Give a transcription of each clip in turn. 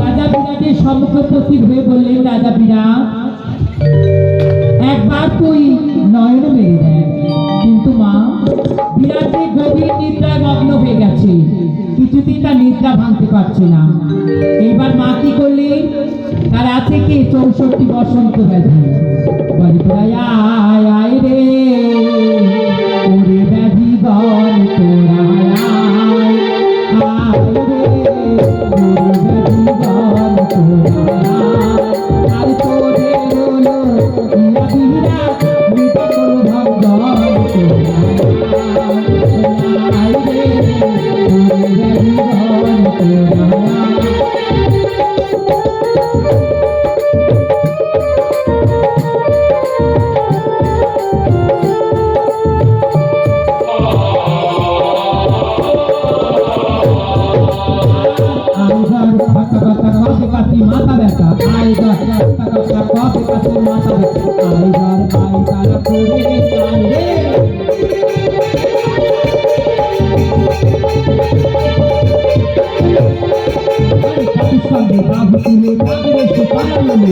রাজা বিরাটের সম্মুখে উপস্থিত হয়ে বললেন, রাজা বিরাট একবার তুই নয়ন মেরে দেখ। কিন্তু মা বিরাটে গভীর নিদ্রায় মগ্ন হয়ে গেছে। কিছুতেই তার নিদ্রা ভাঙতে পারছে না। এইবার মা কি করলে তার আছে কি চৌষট্টি বসন্ত ব্যাধি। বলে আয় আয় রে।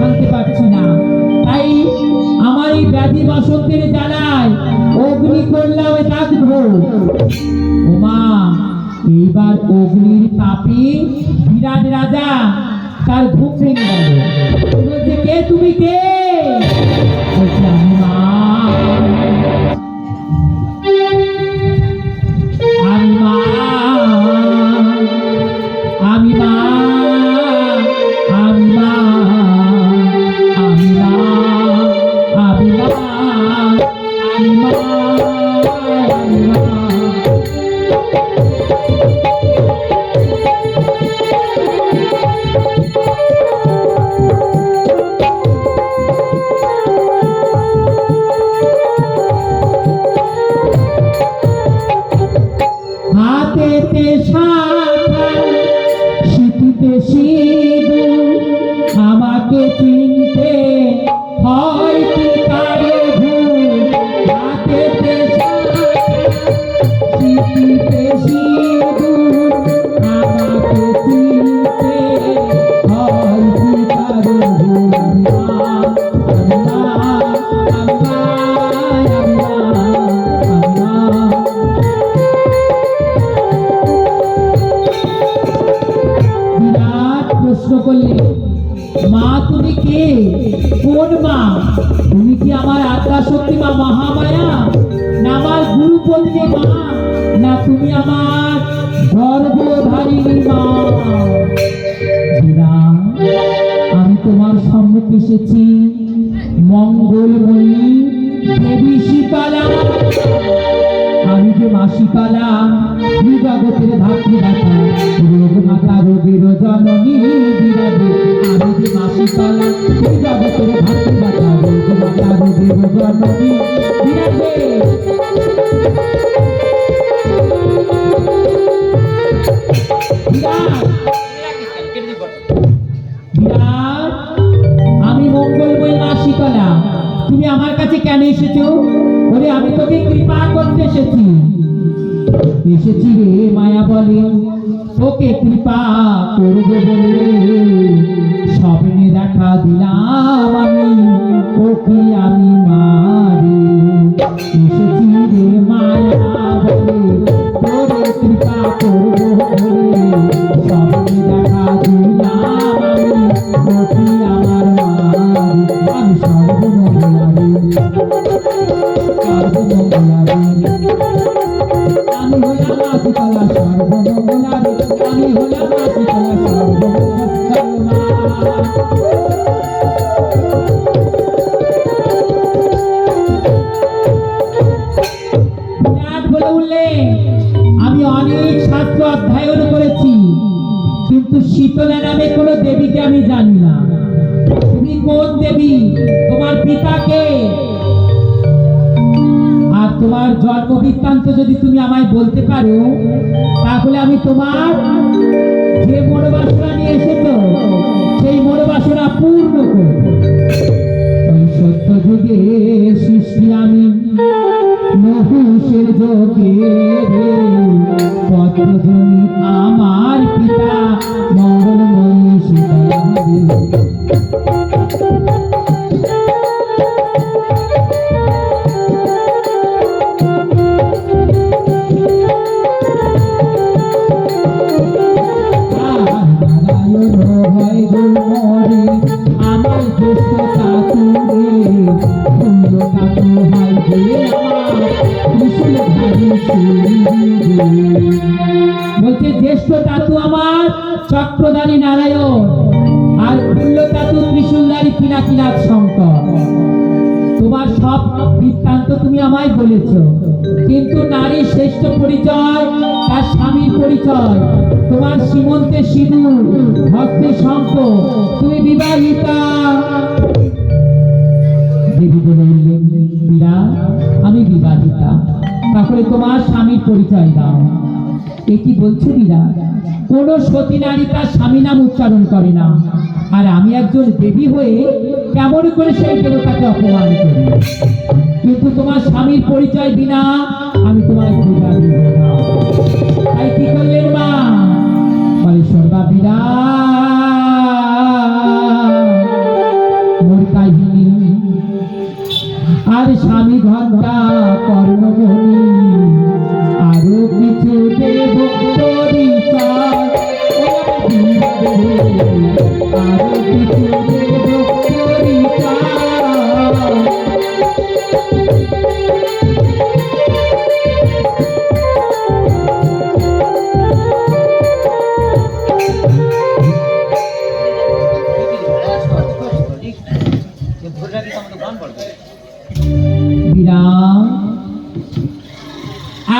ভাঙতে পারছি না। তাই আমার এই ব্যাধি বসন্তের জ্বালায় অগ্নি করলাম ডাকবো ওমা এইবার অগ্নির তাপে বিরাট রাজা তার ঘুম ভেঙে গেল। কে তুমি? কে? প্রশ্ন করলে মা, তুমি কে? কোন মা? তুমি কি আমার আত্মা শক্তি মা মহামায়া? না আমার গুরু পত্নী মা? না তুমি আমার গর্ভধারিণী মা? আমি তোমার সম্মুখে এসেছি। মঙ্গলময়ী দেবী শীতলা যে মাসিকালা এই জগতের ধাত্রী দাতা রোগ মাতা, রোগের জননী বিরাগে আমি যে মাসিকালা এই জগতের ধাত্রী দাতা রোগ মাতা, রোগের জননী বিরাগে বিরাট বিরাট, আমি মঙ্গলময় মা তুমি আমার কাছে কেন এসেছ? ওরে আমি তোকে কৃপা করতে এসেছি। এসেছি রে মায়া বলে। তোকে কৃপা করব বলে। স্বপ্নে দেখা দিলাম আমি, ওকে আমি মারি। এসেছি রে মায়া বলে, তোরে কৃপা করব বলে। স্বপ্নে দেখা দিলাম আমি, ওকে আমার মারি। আমি সর্বমঙ্গলারি সর্বমঙ্গলারি তোমার বলছে, জ্যেষ্ঠ তাতু আমার, চক্রধারী নারায়ণ, আর ফুল্ল তাতু ত্রিশূলধারী পিনাকিনাথ শঙ্কর। তোমার সব বৃত্তান্ত তুমি আমায় বলেছ, কিন্তু নারীর শ্রেষ্ঠ পরিচয় তার স্বামীর পরিচয়। তোমার সীমন্তে সিঁদুর হস্তে শঙ্খ, তুমি বিবাহিতা। দেবী বলে আমি বিবাহিতা। তাহলে তোমার স্বামীর পরিচয় দাও। এ কি বলছো বীরা কোন সতী নারী তার স্বামী নাম উচ্চারণ করে না। আর আমি একজন দেবী হয়ে কেমন করে সেই দেবতাকে অপমান করি? কিন্তু তোমার স্বামীর পরিচয় বিনা আমি তোমার পূজা দিব না। তাই কি করলেন মা? বলে সর্বা বীরা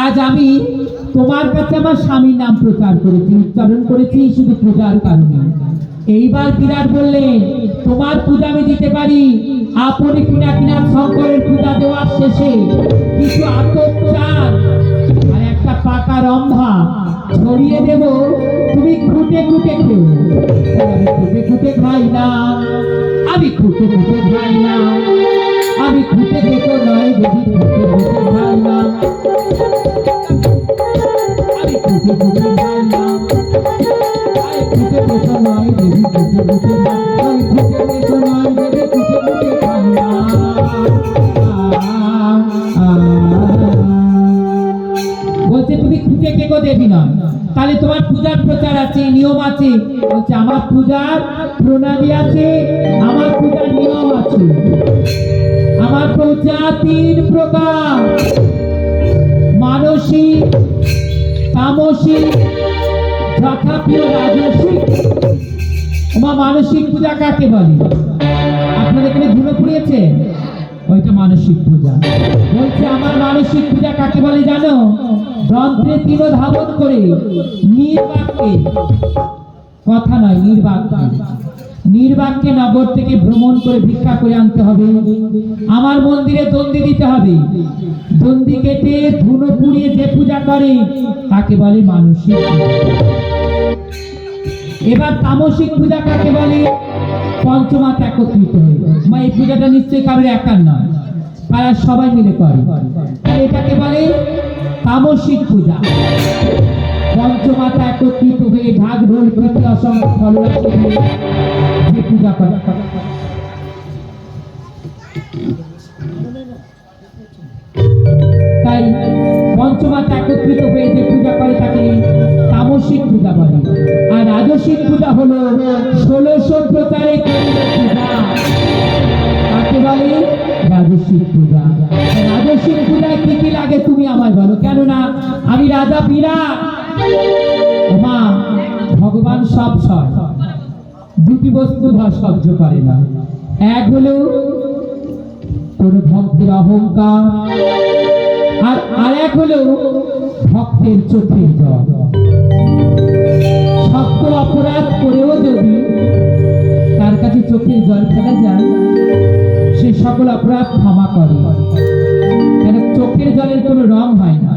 আজ আমি তোমার কাছে আমার স্বামীর নাম প্রচার করেছি উচ্চারণ করেছি শুধু পূজার কারণে। এইবার বিরাট বললেন তোমার পূজা আমি দিতে পারি। আপনি কিনা কিনা শঙ্করের পূজা দেওয়ার শেষে কিছু আতপ চাল আর একটা পাকা রম্ভা ছড়িয়ে দেব। তুমি খুঁটে খুঁটে আমি খুঁটে খুঁটে খাই না, আমি খুঁটে খুঁটে খাই না, আমি খুঁটে দেখো নয় দেবী খুঁটে খুঁটে পূজার প্রণালী আছে, আমার পূজার নিয়ম আছে। আমার পূজা তিন প্রকার। মানসিক, তামসিক, যথাপ্রিয় রাজসিক। তোমার মানসিক পূজা কাকে বলে? আপনাদের এখানে ধুলো পুড়িয়েছে ওইটা মানসিক পূজা। বলছে, আমার মানসিক পূজা কাকে বলে জানো? যন্ত্রে তীর ধাবন করে নির্বাককে কথা নয় নির্বাককে নির্বাককে নগর থেকে ভ্রমণ করে ভিক্ষা করে আনতে হবে। আমার মন্দিরে দন্দি দিতে হবে। দন্দি কেটে ধুনো পুড়িয়ে যে পূজা করে, তাকে বলে মানসিক এবার তামসিক পূজা কাকে বলে? পঞ্চমাত একত্রিত হয়ে মা, এই পূজাটা নিশ্চয়ই কারোর একার নয়। পাড়ার সবাই মিলে করে। এটাকে বলে তামসিক পূজা। পঞ্চমাতা একত্রিত হয়ে ঢাক ঢোল প্রীতি অসংখ্য পূজা করে। তাই পঞ্চমাতা একত্রিত হয়ে যে পূজা করে তাকে তামসিক পূজা বলে। আর রাজসিক পূজা হলো ষোলশো প্রচারে পূজা তাকে বলে? রাজস্বিক পূজা। রাজস্বিক পূজায় কি কি লাগে তুমি আমায় বলো। কেননা আমি রাজা বীরা। মা, ভগবান সব সয়। দুটি বস্তু সহ্য করে না। এক হলো কোন ভক্তের অহংকার, আর আরেক হলো ভক্ত ভক্তের চোখের জল। শক্ত অপরাধ করেও যদি তার কাছে চোখের জল ফেলা যায়, সে সকল অপরাধ ক্ষমা করে। কেন? চোখের জলের কোনো রং হয় না।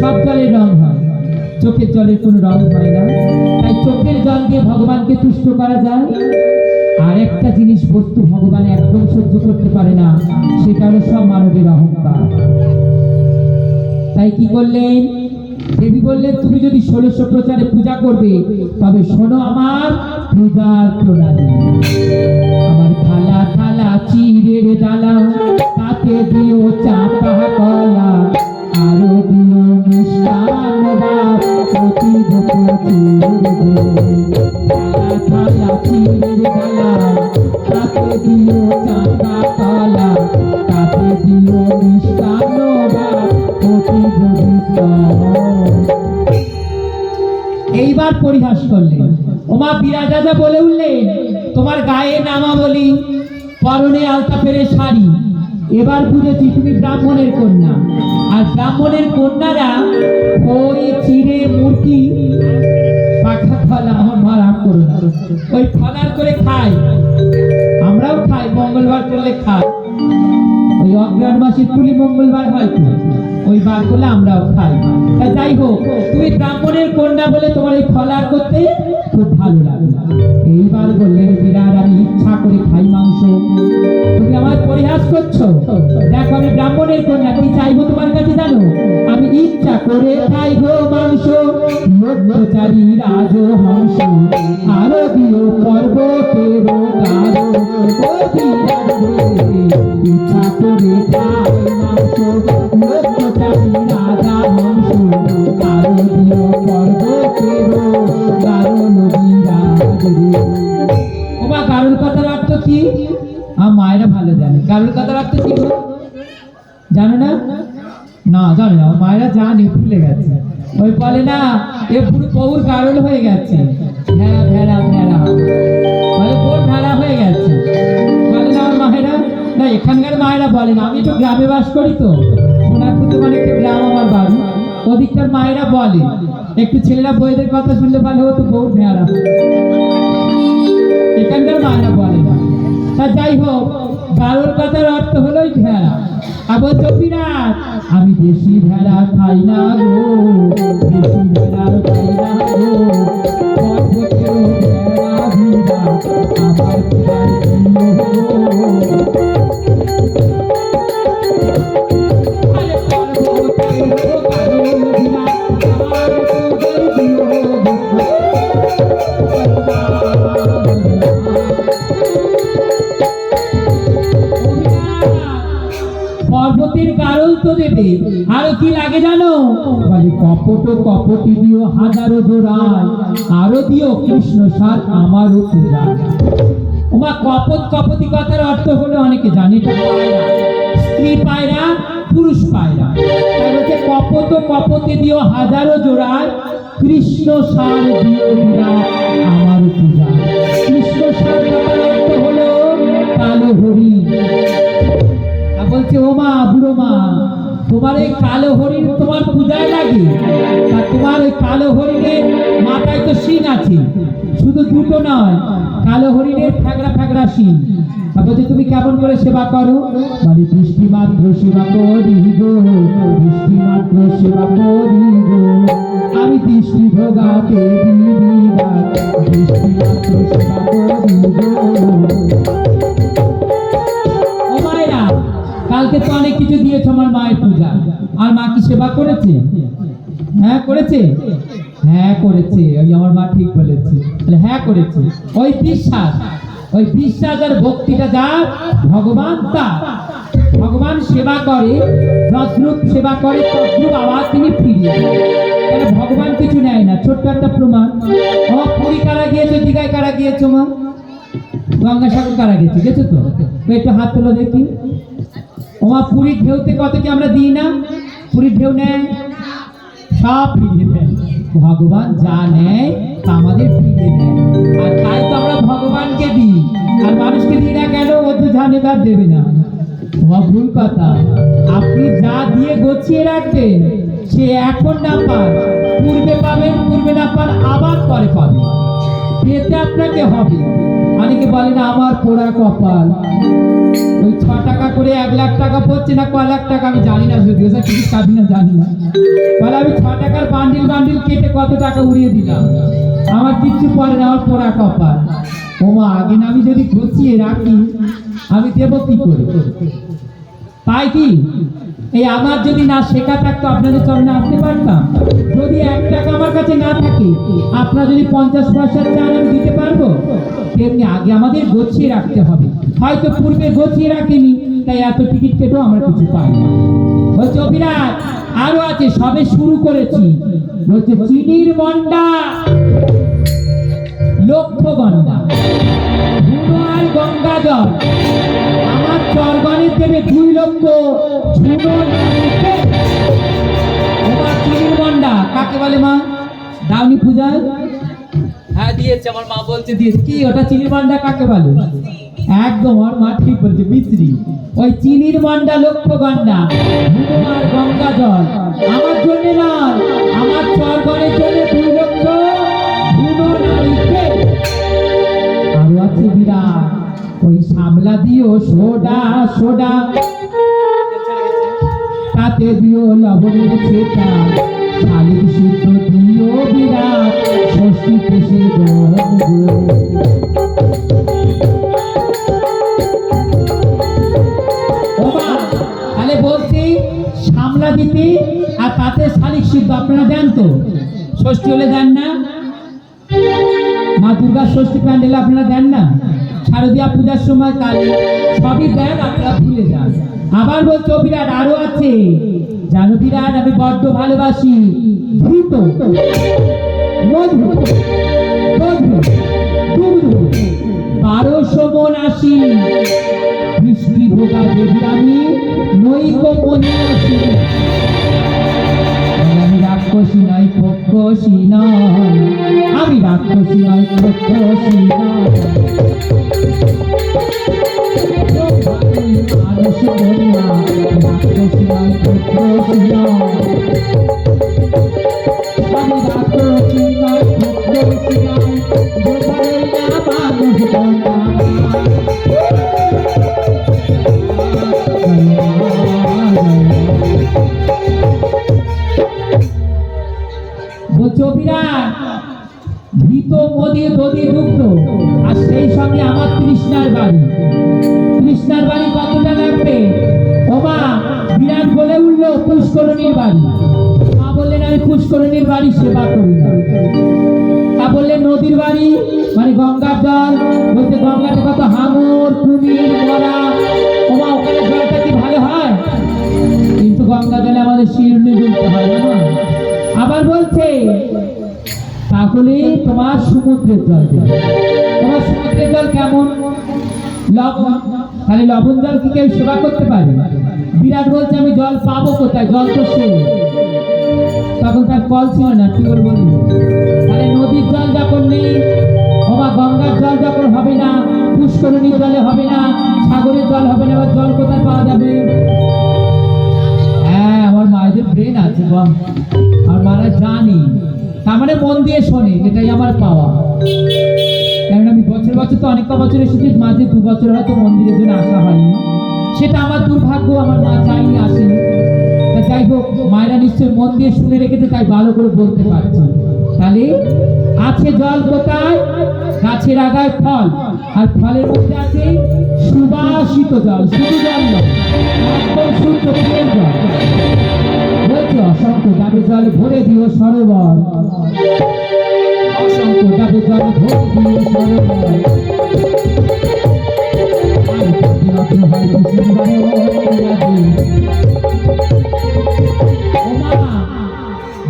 সব জলের রং হয়। চোখের জলের কোনো রং হয় না। তাই চোখের জল দিয়ে ভগবানকে তুষ্ট করা যায়। আর একটা জিনিস বস্তু ভগবান একদম সহ্য করতে পারে না, সেটা হলো সব মানবের অহংকার। তাই কি করলেন? দেবী বললেন, তুমি যদি ষোলশো প্রচারে পূজা করবে, তবে শোনো আমার পূজার প্রণালী। আমার থালা থালা, চিড়ের ডালা, তাতে দিও চাপা এবার বুঝেছি তুমি ব্রাহ্মণের কন্যা। আর ব্রাহ্মণের কন্যারা ওই চিড়ে মূর্তি পাখা আমার মা রাগ ওই করে আমরাও খাই, মঙ্গলবার করলে খাই। ওই অগ্রাণ মাসের কুলি মঙ্গলবার হয় ওই বার করলে আমরাও খাই। যাই হোক, তুমি ব্রাহ্মণের কন্যা বলে তোমার এই ফলার করতে খুব ভালো লাগে এইবার বললেন বিরাট আমি ইচ্ছা করে খাই মাংস। তুমি আমার পরিহাস করছ? দেখো, আমি ব্রাহ্মণের কন্যা কি চাইব তোমার কাছে জানো, আমি ইচ্ছা করে খাই গো মাংস। লক্ষ্যচারী রাজ হংস আরও দিও পর্বতের ইচ্ছা করে খাই মাংস। লক্ষ্যচারী রাজা হংস অর্থ কি? ভালো জানে। জানো না? না না। জানে ওই বলে না হয়ে গেছে। হয়ে গেছে। মায়েরা? না, এখানকার মায়েরা বলে না। আমি তো গ্রামে বাস করি তো। ওনার কিন্তু মানে গ্রাম আমার বাড়ি। ওদিককার মায়েরা বলে, একটু ছেলেরা বইদের কথা শুনলে বলে, ও তো বউ ভেড়া। এখানকার মায়েরা বলে। তা যাই হোক গারোর কথার অর্থ হলো ওই ভেড়া। বলছো আমি দেশি ভেড়া খাই না গো ভেড়া খাই না গো। পর্বতের দেবে। আরও কি লাগে জানো? বলে কপট কপটি দিও হাজারো জোড়ায়, আরও দিও কৃষ্ণ সার আমারও পূজা। ওমা কপট কপতি কথার অর্থ হলো অনেকে জানে স্ত্রী পায়রা, পুরুষ পায়রা। তাই বলছে কপট কপতি দিও হাজারো জোড়ায়, কৃষ্ণ সার দিও বিনা আমারও পূজা। কৃষ্ণ সার অর্থ হলো কালো হরি। বলছে ও মা বুড়ো মা তোমার এই কালো হরিণ তোমার পূজায় লাগে। তা তোমার ওই কালো হরিণের মাথায় তো শিং আছে। শুধু দুটো নয়, কালো হরিণের ফ্যাগড়া শিং। তা বলছে, তুমি কেমন করে সেবা করো? মানে বৃষ্টি মাত্র সেবা করি গো বৃষ্টি মাত্র সেবা করি গো। আমি দৃষ্টি ভোগাতে দিবিনা বৃষ্টি মাত্র সেবা করি গো। কালকে তো অনেক কিছু দিয়েছ আমার মায়ের পূজা। আর মা কি সেবা করেছে? হ্যাঁ করেছে? হ্যাঁ করেছে। ওই আমার মা ঠিক বলেছে। তাহলে হ্যাঁ করেছে। ওই বিশ্বাস ওই বিশ্বাস আর ভক্তিটা যা ভগবান তা ভগবান সেবা করে যদ্রূপ সেবা করে তদ্রূপ আবার তিনি ফিরিয়ে। কেন ভগবান কিছু নেয় না? ছোট্ট একটা প্রমাণ। ও পুরী কারা গিয়েছো, দীঘায় কারা গিয়েছো মা? গঙ্গাসাগর কারা গেছে গেছো তো? একটু হাত তোলো দেখি। ওমা পুরীর ঢেউতে কত কি আমরা দিই না? পুরীর ঢেউ নেয়? সব ফিরিয়ে দেয়। ভগবান যা নেয়, তা আমাদের ফিরিয়ে দেয়। আর তাই তো আমরা ভগবানকে দিই। আর মানুষকে দিই না কেন? ও তো জানে, তার দেবে না। তোমার ভুল কথা। আপনি যা দিয়ে গছিয়ে রাখবেন, সে এখন না পান পূর্বে পাবেন, পূর্বে না পান আবার পরে পাবেন। পেতে আপনাকে হবে। অনেকে বলে না, আমার পোড়া কপাল। ওই ছ টাকা করে এক লাখ টাকা পড়ছে না, ক লাখ টাকা আমি জানি না যদিও স্যার কিছু খাবি না, জানি না। বলে আমি ছ টাকার বান্ডিল বান্ডিল কেটে কত টাকা উড়িয়ে দিলাম? আমার কিচ্ছু পরে না, আমার পোড়া কপাল। ওমা, আগে না আমি যদি গুছিয়ে রাখি, আমি দেবো কি করে? তাই কি? এই আমার যদি না শেখা থাকতো, আপনাদের চরণে আসতে পারতাম। যদি এক টাকা আমার কাছে না থাকে, আপনারা যদি পঞ্চাশ পয়সা চান আমি দিতে পারব? তেমনি আগে আমাদের গছিয়ে রাখতে হবে। হয়তো পূর্বে গছিয়ে রাখেনি তাই এত টিকিট কেটেও আমরা কিছু পাই না। বলছে অভিরাজ আরও আছে সবে শুরু করেছি। বলছে চিনির মন্ডা লক্ষ্য গন্ডা আর গঙ্গা জল আমার চরগণের দেবে দুই লক্ষ চিনির মন্ডা কাকে বলে মা? দাউনি পূজায় হ্যাঁ দিয়েছে আমার মা বলছে দিয়েছে। কি ওটা চিনির মন্ডা কাকে বলে? একদম আমার মা ঠিক বলছে বিচ্রি ওই চিনির মন্ডা লক্ষ্য গন্ডা আর গঙ্গা জল আমার জন্য নয়, আমার চরগণের জন্য দুই লক্ষ আরও আছে বিরাট। ওই সামলা দিও সোডা সোডা। তাতে দিও লবণের ছেটা শালির সিদ্ধ দিও বিরাট। ষষ্ঠী পেশে গন্ধ ষষ্ঠী হলে দেন না? মা দুর্গার ষষ্ঠী প্যান্ডেল আপনারা দেন না? শারদীয়া পূজার সময় কালী সবই দেন, আপনারা ভুলে যান। আবার বলছো বিরাট, আরও আছে। জানো বিরাট, আমি বড্ড ভালোবাসি। দুগ্ধ বারোশো মন আসি বৃষ্টি ভোগা দেবী আমি নৈক মনে আসি পক্ষসী নয় আমি রাক্ষসী নয় পক্ষসী নয় মানুষ কন্যা রাক্ষসী নয় পক্ষসী নয় আমি রাক্ষসী নয় পক্ষসী নয় বোঝাই না মানুষ বলছো ভীত মোদী দধি আর সেই সঙ্গে আমার তৃষ্ণার বাড়ি। তৃষ্ণার বাড়ি কতটা লাগবে? ওমা, বিরাট বলে উঠল, পুষ্করণীর বাড়ি। মা বললেন, আমি পুষ্করণীর বাড়ি সেবা করি তা বললেন, নদীর বাড়ি মানে গঙ্গার জল। বলতে গঙ্গাতে কত হাঙর, কুমির, মরা। ওমা, ওখানে জলটা কি ভালো হয়? কিন্তু গঙ্গা জলে আমাদের শিরনি ডুবতে হয় না আবার বলছে তাহলে তোমার সমুদ্রের জল দেবে। তোমার সমুদ্রের জল কেমন? লবণ। তাহলে লবণ জল কি কেউ সেবা করতে পারে? বিরাট বলছে, আমি জল পাবো কোথায়? জল তো সে। তখন তার কল ছিল না, কি ওর তাহলে নদীর জল যখন নেই অবা গঙ্গার জল যখন হবে না পুষ্করণীর জলে হবে না, সাগরের জল হবে না এবার জল কোথায় পাওয়া যাবে? হ্যাঁ আমার মায়েদের ব্রেন আছে জানি তার মানে মন দিয়ে শোনে, এটাই আমার পাওয়া। কারণ আমি বছর বছর তো অনেক বছর এসেছি, মাঝে দু বছর হয়তো মন্দিরের জন্য আসা হয়নি। সেটা আমার দুর্ভাগ্য, আমার মা চাইনি আসেনি। যাই হোক, মায়েরা নিশ্চয়ই মন দিয়ে শুনে রেখেছে, তাই ভালো করে বলতে পারছি। তাহলে আছে জল কোথায়? গাছের আগায় ফল। আর ফলের মধ্যে আছে সুবাসিত জল, শুধু জল নয় শুদ্ধ জল। জল ভরে দিও সরোবর। অসংখ্য ডাবে জল ভরে দিও সরোবর।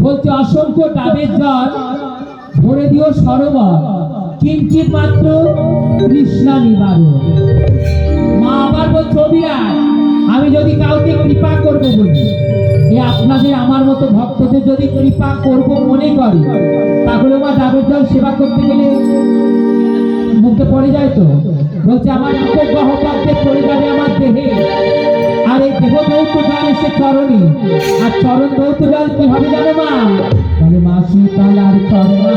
বলছে, অসংখ্য ডাবের জল ভরে দিও সরোবর। কিঞ্চিত মাত্র তৃষ্ণা নিবারণ। মা আবার বলছে আমি যদি কাউকে কৃপা করব বলি আপনাদের আমার মতো ভক্তদের যদি কৃপা করব মনে করে, তাহলে মা ডাবের জল সেবা করতে গেলে মুখে পড়ে যায় তো। বলছে, আমার উপগ্রহ পাত্রে পড়ে যাবে আমার দেহে। আর এই দেহ দৌত জল এসে চরণে। আর চরণ দৌত জল কি হবে জানো মা? বলে মা শীতলার আর টিকা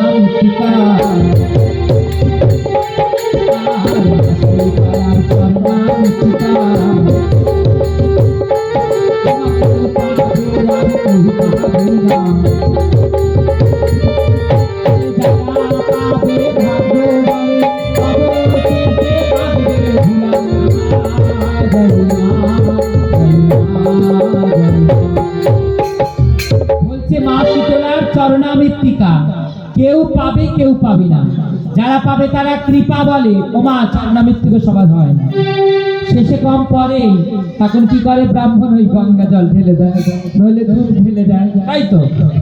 পাবে কেউ পাবে না। যারা পাবে তারা কৃপা বলে ওমা থেকে সবাই হয় না। শেষে কম পরে তখন কি করে ব্রাহ্মণ ওই গঙ্গা জল ঢেলে দেয়? নইলে দুধ ঢেলে দেয়। তাই তো?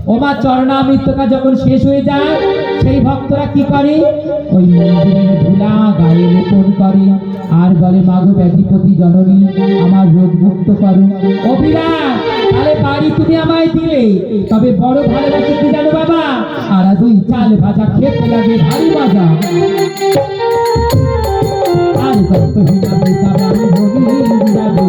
ওমা চরণামৃত্তিকা যখন শেষ হয়ে যায়, সেই ভক্তরা কি করে? ওই মন্দিরের ধুলা গায়ে লেপন করে। আর বলে, মাগো ব্যাধিপতি জননী, আমার রোগ মুক্ত করো। অভিরাট তাহলে বাড়ি তুমি আমায় দিলে। তবে বড় ভালোবাসি কি জানো বাবা? আর দুই চাল ভাজা খেতে লাগে ভারী মজা। সপ্তহীনা পিতা রাম ভগী বিরাজী